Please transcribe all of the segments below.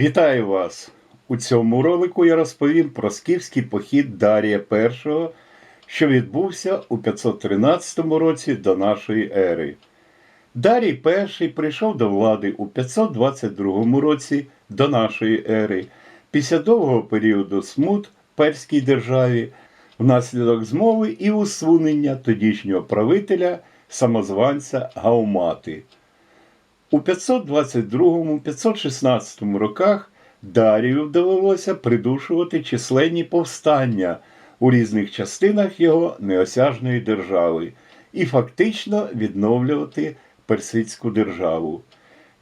Вітаю вас! У цьому ролику я розповім про скіфський похід Дарія І, що відбувся у 513 році до нашої ери. Дарій І прийшов до влади у 522 році до нашої ери, після довгого періоду смут перській державі, внаслідок змови і усунення тодішнього правителя самозванця Гаумати. У 522-516 роках Дарію довелося придушувати численні повстання у різних частинах його неосяжної держави і фактично відновлювати персидську державу.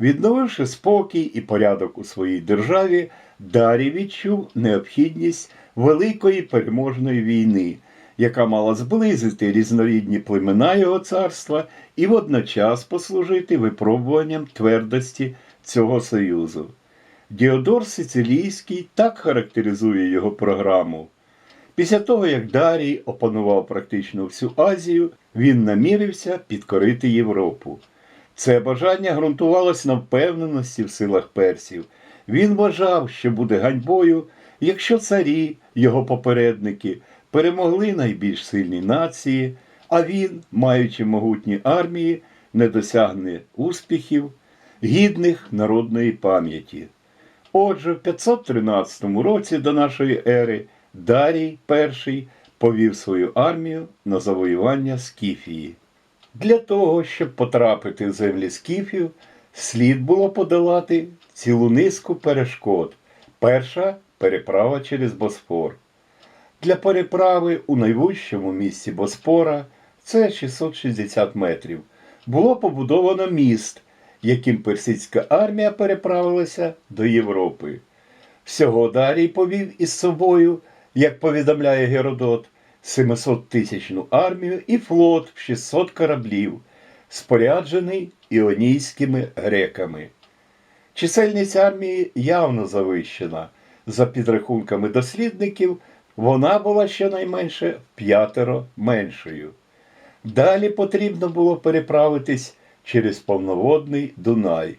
Відновивши спокій і порядок у своїй державі, Дарій відчув необхідність великої переможної війни, яка мала зблизити різнорідні племена його царства і водночас послужити випробуванням твердості цього союзу. Діодор Сицилійський так характеризує його програму. Після того, як Дарій опанував практично всю Азію, він намірився підкорити Європу. Це бажання ґрунтувалось на впевненості в силах персів. Він вважав, що буде ганьбою, якщо царі, його попередники, перемогли найбільш сильні нації, а він, маючи могутні армії, не досягне успіхів, гідних народної пам'яті. Отже, в 513 році до нашої ери Дарій І повів свою армію на завоювання Скіфії. Для того, щоб потрапити в землі скіфів, слід було подолати цілу низку перешкод. Перша переправа через Босфор. Для переправи у найвищому місці Боспора, це 660 метрів, було побудовано міст, яким персидська армія переправилася до Європи. Всього Дарій повів із собою, як повідомляє Геродот, 700-тисячну армію і флот в 600 кораблів, споряджений іонійськими греками. Чисельність армії явно завищена. За підрахунками дослідників, вона була щонайменше п'ятеро меншою. Далі потрібно було переправитись через повноводний Дунай.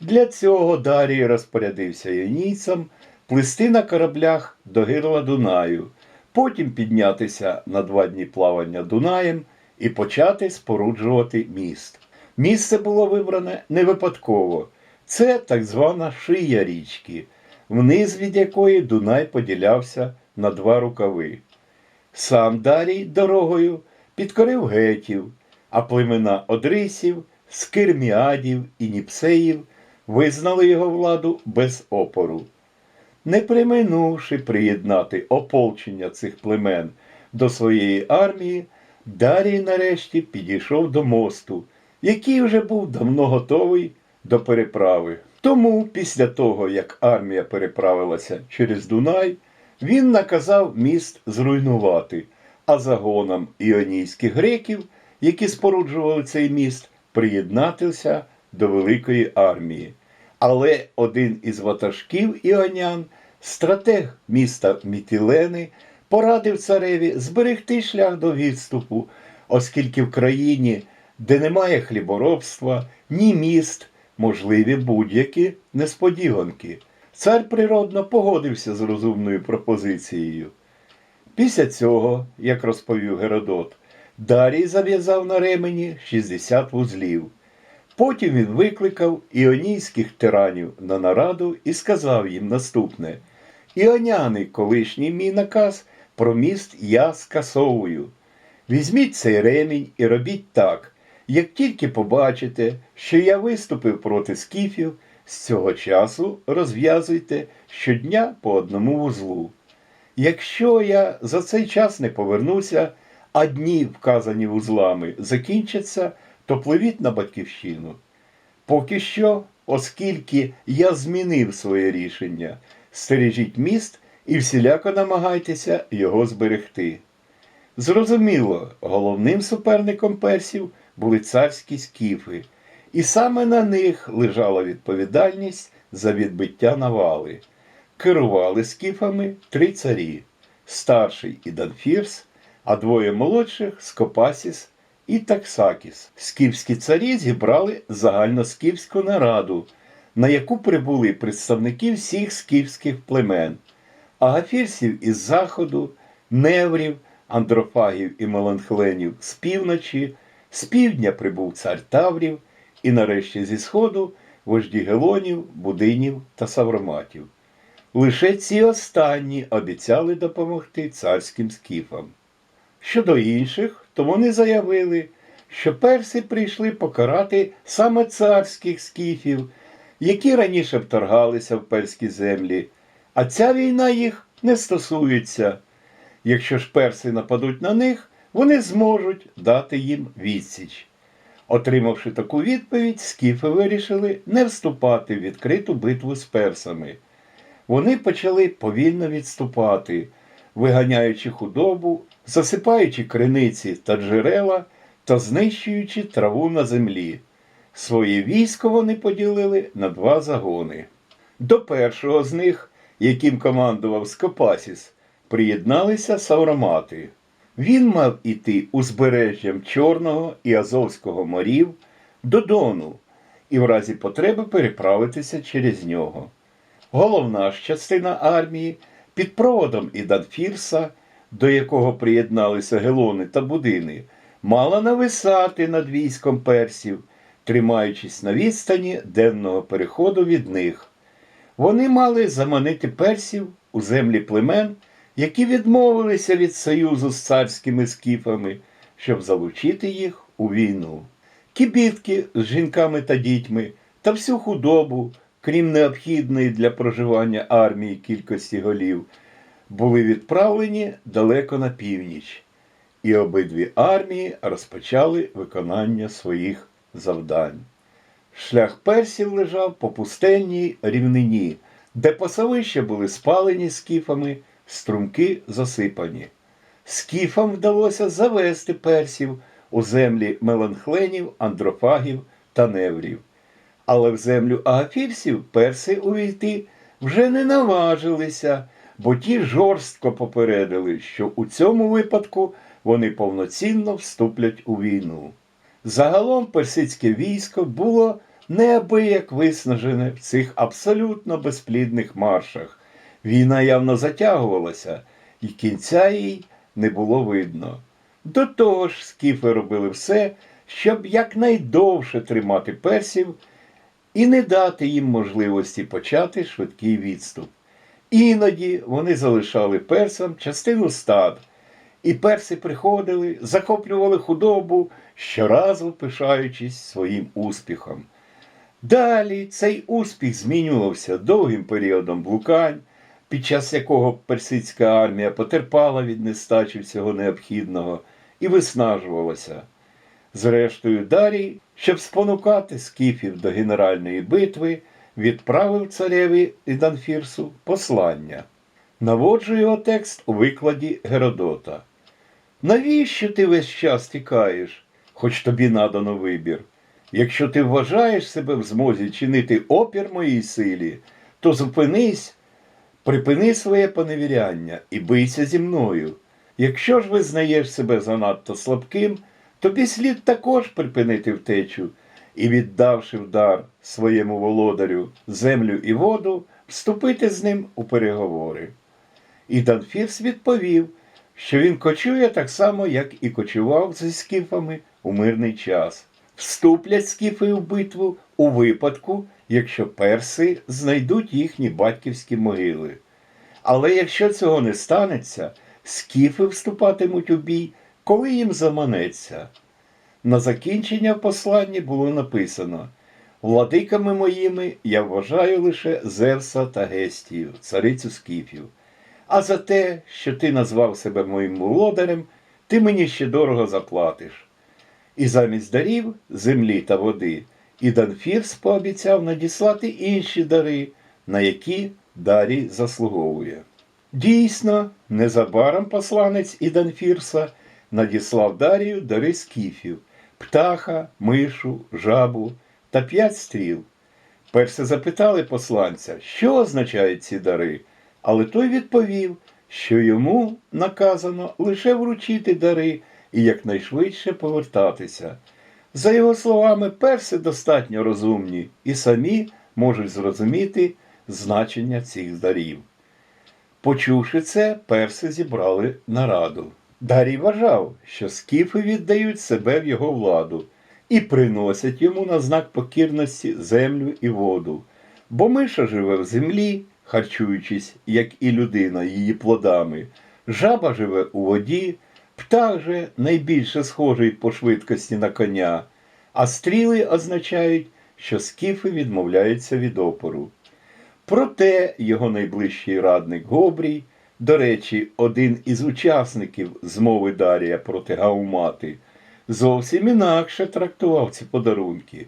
Для цього Дарій розпорядився іонійцям плисти на кораблях до гирла Дунаю, потім піднятися на два дні плавання Дунаєм і почати споруджувати міст. Місце було вибране не випадково. Це так звана шия річки, вниз від якої Дунай поділявся на два рукави. Сам Дарій дорогою підкорив гетів, а племена Одрисів, Скирміадів і Ніпсеїв визнали його владу без опору. Не приминувши приєднати ополчення цих племен до своєї армії, Дарій нарешті підійшов до мосту, який вже був давно готовий до переправи. Тому, після того, як армія переправилася через Дунай, він наказав міст зруйнувати, а загонам іонійських греків, які споруджували цей міст, приєднатися до великої армії. Але один із ватажків іонян, стратег міста Мітілени, порадив цареві зберегти шлях до відступу, оскільки в країні, де немає хліборобства, ні міст, можливі будь-які несподіванки. Цар природно погодився з розумною пропозицією. Після цього, як розповів Геродот, Дарій зав'язав на ремені 60 вузлів. Потім він викликав іонійських тиранів на нараду і сказав їм наступне: Іоняни, колишній мій наказ про міст я скасовую. Візьміть цей ремінь і робіть так, як тільки побачите, що я виступив проти скіфів, з цього часу розв'язуйте щодня по одному вузлу. Якщо я за цей час не повернуся, а дні, вказані вузлами, закінчаться, то пливіть на батьківщину. Поки що, оскільки я змінив своє рішення, стережіть міст і всіляко намагайтеся його зберегти. Зрозуміло, головним суперником персів були царські скіфи, і саме на них лежала відповідальність за відбиття навали. Керували скіфами три царі старший Іданфірс, а двоє молодших Скопасіс і Таксакіс. Скіфські царі зібрали загальноскіфську нараду, на яку прибули представники всіх скіфських племен, агафірсів із заходу, неврів, андрофагів і меланхленів з півночі, з півдня прибув цар Таврів, і нарешті зі сходу вожді гелонів, будинів та савроматів. Лише ці останні обіцяли допомогти царським скіфам. Щодо інших, то вони заявили, що перси прийшли покарати саме царських скіфів, які раніше вторгалися в перські землі, а ця війна їх не стосується. Якщо ж перси нападуть на них, вони зможуть дати їм відсіч. Отримавши таку відповідь, скіфи вирішили не вступати в відкриту битву з персами. Вони почали повільно відступати, виганяючи худобу, засипаючи криниці та джерела та знищуючи траву на землі. Своє військо вони поділили на два загони. До першого з них, яким командував Скопасіс, приєдналися сауромати. Він мав іти узбережжям Чорного і Азовського морів до Дону і в разі потреби переправитися через нього. Головна ж частина армії під проводом Іданфірса, до якого приєдналися гелони та будини, мала нависати над військом персів, тримаючись на відстані денного переходу від них. Вони мали заманити персів у землі племен, які відмовилися від союзу з царськими скіфами, щоб залучити їх у війну. Кібітки з жінками та дітьми та всю худобу, крім необхідної для проживання армії кількості голів, були відправлені далеко на північ, і обидві армії розпочали виконання своїх завдань. Шлях персів лежав по пустельній рівнині, де пасовища були спалені скіфами, струмки засипані. Скіфам вдалося завести персів у землі меланхленів, андрофагів та неврів. Але в землю агафірсів перси увійти вже не наважилися, бо ті жорстко попередили, що у цьому випадку вони повноцінно вступлять у війну. Загалом персидське військо було неабияк виснажене в цих абсолютно безплідних маршах. Війна явно затягувалася, і кінця їй не було видно. До того ж, скіфи робили все, щоб якнайдовше тримати персів і не дати їм можливості почати швидкий відступ. Іноді вони залишали персам частину стад, і перси приходили, захоплювали худобу, щоразу пишаючись своїм успіхом. Далі цей успіх змінювався довгим періодом блукань, під час якого персидська армія потерпала від нестачі всього необхідного і виснажувалася. Зрештою, Дарій, щоб спонукати скіфів до генеральної битви, відправив цареві Іданфірсу послання. Наводжу його текст у викладі Геродота. Навіщо ти весь час тікаєш, хоч тобі надано вибір? Якщо ти вважаєш себе в змозі чинити опір моїй силі, то зупинись, припини своє поневіряння і бийся зі мною. Якщо ж визнаєш себе занадто слабким, тобі слід також припинити втечу і, віддавши в дар своєму володарю землю і воду, вступити з ним у переговори. І Данфірс відповів, що він кочує так само, як і кочував зі скіфами у мирний час. Вступлять скіфи в битву у випадку, якщо перси знайдуть їхні батьківські могили. Але якщо цього не станеться, скіфи вступатимуть у бій, коли їм заманеться. На закінчення в посланні було написано Владиками моїми я вважаю лише Зевса та Гестію, царицю скіфів. А за те, що ти назвав себе моїм володарем, ти мені ще дорого заплатиш. І замість дарів, землі та води, і Данфірс пообіцяв надіслати інші дари, на які Дарій заслуговує. Дійсно, незабаром посланець Іданфірса надіслав Дарію дари скіфів, птаха, мишу, жабу та п'ять стріл. Перси запитали посланця, що означають ці дари, але той відповів, що йому наказано лише вручити дари і якнайшвидше повертатися. За його словами, перси достатньо розумні і самі можуть зрозуміти значення цих дарів. Почувши це, перси зібрали нараду. Дарій вважав, що скіфи віддають себе в його владу і приносять йому на знак покірності землю і воду. Бо миша живе в землі, харчуючись, як і людина, її плодами. Жаба живе у воді, птах же найбільше схожий по швидкості на коня, а стріли означають, що скіфи відмовляються від опору. Проте його найближчий радник Гобрій, до речі, один із учасників змови Дарія проти Гаумати, зовсім інакше трактував ці подарунки.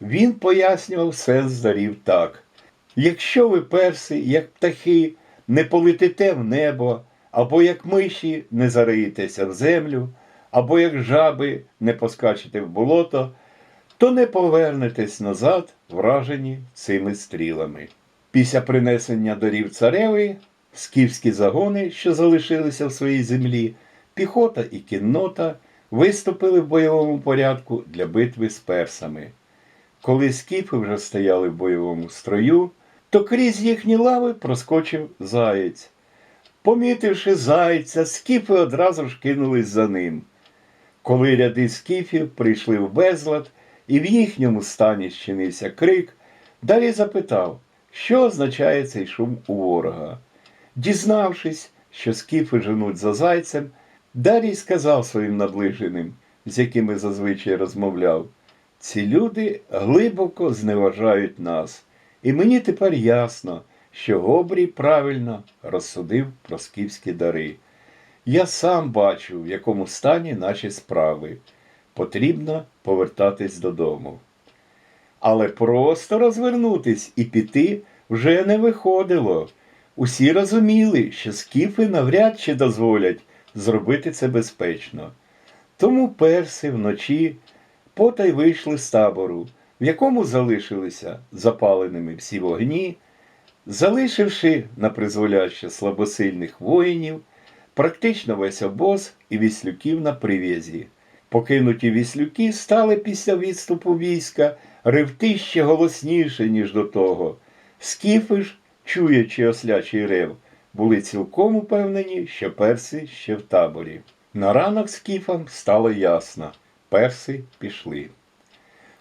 Він пояснював сенс дарів так. Якщо ви перси, як птахи, не полетите в небо, або як миші не зариєтеся в землю, або як жаби не поскачете в болото, то не повернетесь назад, вражені цими стрілами. Після принесення дарів цареві, скіфські загони, що залишилися в своїй землі, піхота і кіннота виступили в бойовому порядку для битви з персами. Коли скіфи вже стояли в бойовому строю, то крізь їхні лави проскочив заєць. Помітивши зайця, скіфи одразу ж кинулись за ним. Коли ряди скіфів прийшли в безлад, і в їхньому стані щинився крик, далі запитав, що означає цей шум у ворога. Дізнавшись, що скіфи женуть за зайцем, Дарій сказав своїм наближеним, з якими зазвичай розмовляв, ці люди глибоко зневажають нас, і мені тепер ясно, що Гобрій правильно розсудив про скіфські дари. Я сам бачу, в якому стані наші справи. Потрібно повертатись додому. Але просто розвернутись і піти вже не виходило. Усі розуміли, що скіфи навряд чи дозволять зробити це безпечно. Тому перси вночі потай вийшли з табору, в якому залишилися запаленими всі вогні, залишивши на призволяще слабосильних воїнів, практично весь обоз і віслюків на прив'язі. Покинуті віслюки стали після відступу війська ревти ще голосніше, ніж до того. Скіфи ж, чуючи ослячий рев, були цілком упевнені, що перси ще в таборі. На ранок скіфам стало ясно перси пішли.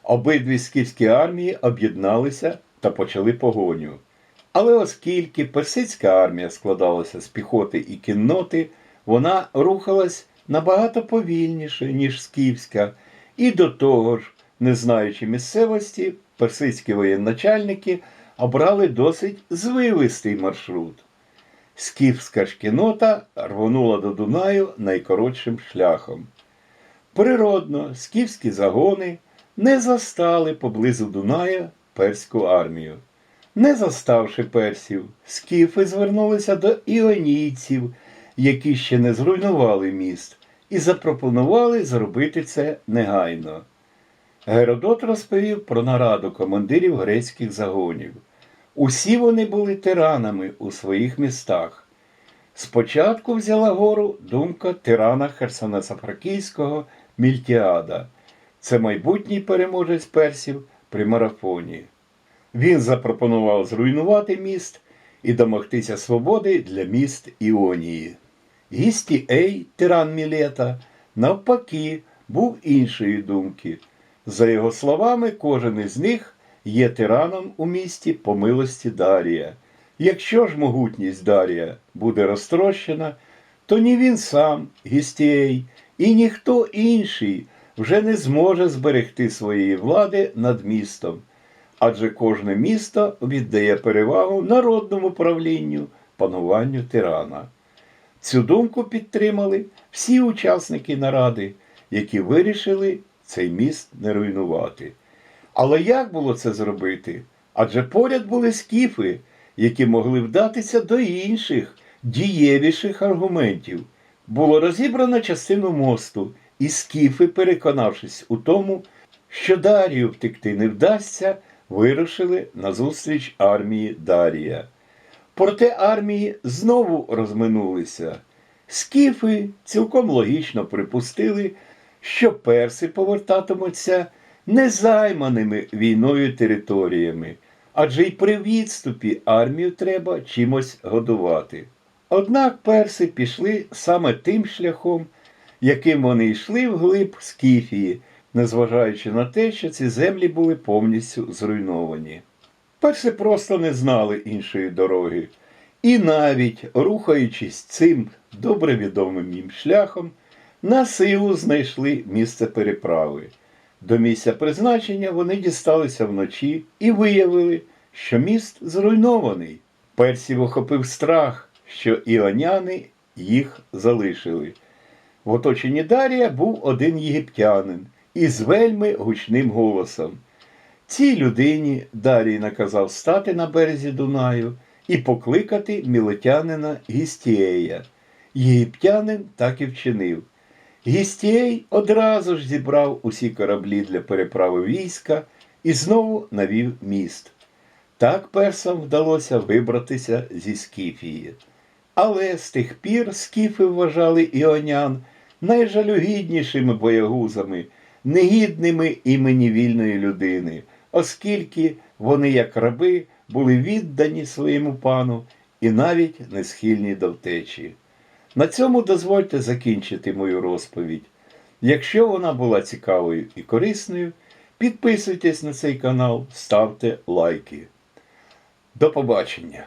Обидві скіфські армії об'єдналися та почали погоню. Але оскільки персидська армія складалася з піхоти і кінноти, вона рухалась набагато повільніше, ніж скіфська, і до того ж, не знаючи місцевості, персидські воєначальники обрали досить звивистий маршрут. Скіфська ж кінота рвонула до Дунаю найкоротшим шляхом. Природно, скіфські загони не застали поблизу Дуная перську армію. Не заставши персів, скіфи звернулися до іонійців, які ще не зруйнували міст, і запропонували зробити це негайно. Геродот розповів про нараду командирів грецьких загонів. Усі вони були тиранами у своїх містах. Спочатку взяла гору думка тирана Херсонесофракійського Мільтіада. Це майбутній переможець персів при марафоні. Він запропонував зруйнувати міст і домогтися свободи для міст Іонії. Гістіей, тиран Мілета, навпаки, був іншої думки. За його словами, кожен із них є тираном у місті по милості Дарія. Якщо ж могутність Дарія буде розтрощена, то ні він сам, Гістіей, і ніхто інший вже не зможе зберегти своєї влади над містом, адже кожне місто віддає перевагу народному правлінню, пануванню тирана. Цю думку підтримали всі учасники наради, які вирішили цей міст не руйнувати. Але як було це зробити? Адже поряд були скіфи, які могли вдатися до інших, дієвіших аргументів. Було розібрано частину мосту, і скіфи, переконавшись у тому, що Дарію втекти не вдасться, вирушили назустріч армії Дарія. Проте армії знову розминулися. Скіфи цілком логічно припустили, що перси повертатимуться незайманими війною територіями, адже й при відступі армію треба чимось годувати. Однак перси пішли саме тим шляхом, яким вони йшли вглиб Скіфії, незважаючи на те, що ці землі були повністю зруйновані. Перси просто не знали іншої дороги, і навіть рухаючись цим добре відомим їм шляхом, на силу знайшли місце переправи. До місця призначення вони дісталися вночі і виявили, що міст зруйнований. Персів охопив страх, що іоняни їх залишили. В оточенні Дарія був один єгиптянин із вельми гучним голосом. Цій людині Дарій наказав стати на березі Дунаю і покликати мілетянина Гістієя. Єгиптянин так і вчинив. Гістієй одразу ж зібрав усі кораблі для переправи війська і знову навів міст. Так персам вдалося вибратися зі Скіфії. Але з тих пір скіфи вважали іонян найжалюгіднішими боягузами, негідними імені вільної людини, оскільки вони, як раби, були віддані своєму пану і навіть не схильні до втечі. На цьому дозвольте закінчити мою розповідь. Якщо вона була цікавою і корисною, підписуйтесь на цей канал, ставте лайки. До побачення!